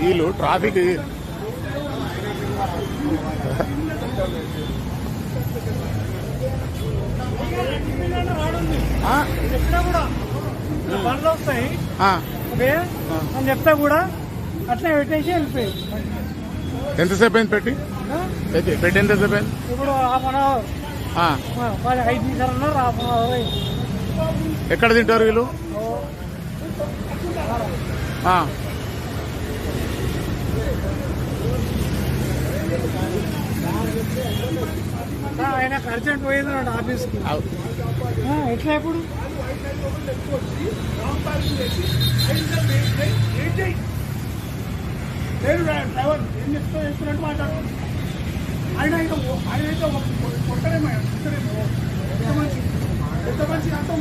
వీళ్ళు ట్రాఫిక్ బండ్లు వస్తాయి. ఓకే? అని చెప్తా కూడా అట్లా పెట్టేసి వెళ్ళిపోయి ఎంతసేపు అయింది పెట్టి? పెట్టి పెట్టి ఎంతసేపు అయింది? ఇప్పుడు హాఫ్ అన్ అవర్. ఐదు నిమిషాలు ఉన్నారు హాఫ్ అన్ అవర్ అయింది. ఎక్కడ తింటారు వీళ్ళు? ఆయన అర్జెంట్ పోయింది ఆఫీస్కి అవ్- ఆ, ఎట్లా ఇప్పుడు లేదు డ్రైవర్ ఏం చెప్తా చెప్తున్నట్టు మాట్లాడు ఆయన అయితే ఆయన అయితే కొట్టడేమో కొట్టడేమో ఎంత మంచి ఎంత మంచి అంతా